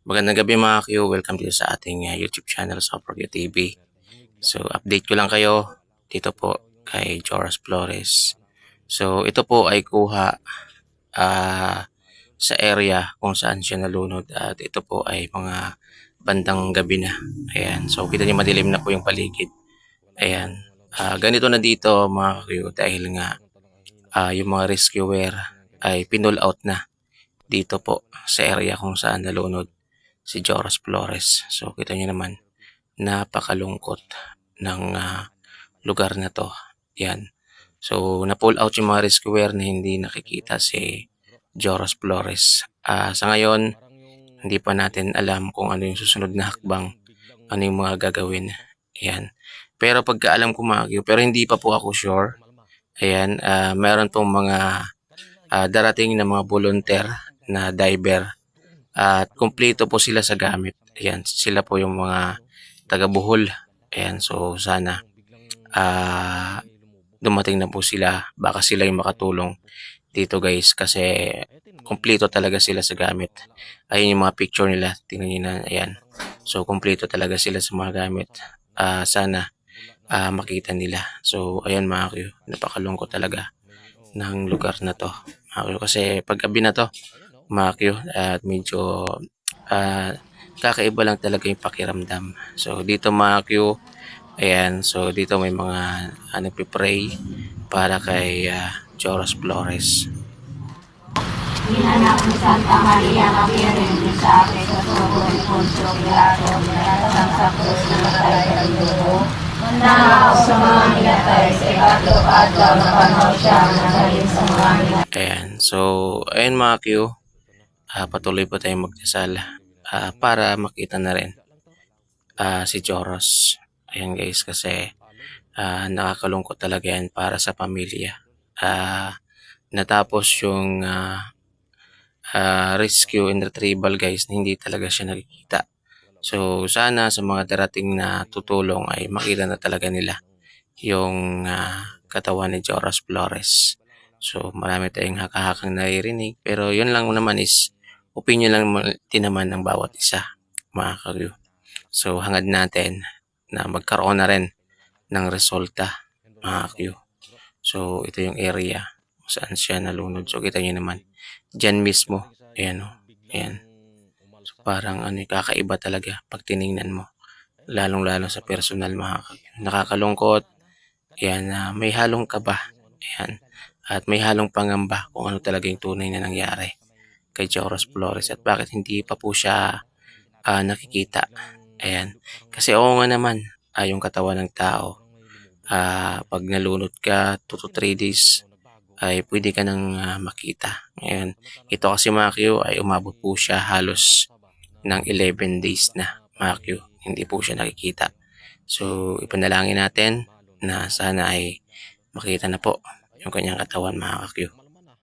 Magandang gabi mga Q. Welcome dito sa ating uh, YouTube channel sa Progrio TV. So, update ko lang kayo dito po kay Joras Flores. So, ito po ay kuha ah, sa area kung saan siya nalunod at ito po ay mga bandang gabi na. Ayan. So, kita niyo madilim na po yung paligid. Ayan. Ah, ganito na dito mga Q dahil nga ah, yung mga rescuer ay pinull out na dito po sa area kung saan nalunod si Joras Flores. So kita niyo naman, napakalungkot ng ah, lugar na to. Yan. So na-pull out yung mga rescuer na hindi nakikita si Joras Flores. Ah, sa ngayon, hindi pa natin alam kung ano yung susunod na hakbang, ano yung mga gagawin. Yan. Pero pagkaalam ko mga pero hindi pa po ako sure. Ayan, ah, meron pong mga ah, darating na mga volunteer na diver at kumpleto po sila sa gamit. Ayan, sila po yung mga taga-buhol. Ayan, so sana ah dumating na po sila. Baka sila yung makatulong dito guys kasi kumpleto talaga sila sa gamit. Ayun yung mga picture nila. Tingnan nyo na. Ayan. So, kumpleto talaga sila sa mga gamit. Ah sana ah makita nila. So, ayan mga Q. Napakalungkot talaga ng lugar na to. Mga Q. Kasi pag gabi na to, Q, at medyo ah kakaiba lang talaga yung pakiramdam. So, dito Q, ayan. So, dito may mga ano, nagpipray para kay ah, Joras Flores. Inanak ni Santa Maria na Virgen sa akin sa tubo ni Poncio Pilato, nilalasang sa krus na matay sa dugo. Na sa mga nilatay sa ikatlong adlaw na panahon siya na sa mga nilatay. Ayan. So, ayan mga Q, ah, patuloy po tayong magdasal ah, para makita na rin ah, si Joros. Ayan guys, kasi ah, nakakalungkot talaga yan para sa pamilya. Ah, natapos yung ah, ah, rescue and retrieval guys, hindi talaga siya nakikita. So, sana sa mga darating na tutulong ay makita na talaga nila yung ah, katawan ni Joras Flores. So, marami tayong hakahakang naririnig. Pero yun lang naman is opinion lang naman- din naman ng bawat isa, mga kagyo. So, hangad natin na magkaroon na rin ng resulta, mga kagyo. So, ito yung area kung saan siya nalunod. So, kita nyo naman, dyan mismo. Ayan o. Ayan. So, parang ano, kakaiba talaga pag tiningnan mo. Lalong-lalo sa personal, mga kagyo. Nakakalungkot. Ayan, na may halong kaba. Ayan at may halong pangamba kung ano talaga yung tunay na nangyari kay Joros Flores at bakit hindi pa po siya ah, nakikita. Ayan. Kasi oo nga naman, ah, yung katawan ng tao, ah, pag nalunod ka 2 to 3 days, ay pwede ka nang ah, makita. Ngayon, ito kasi mga Q, ay umabot po siya halos ng 11 days na mga Q. Hindi po siya nakikita. So, ipanalangin natin na sana ay makita na po yung kanyang katawan mga Q.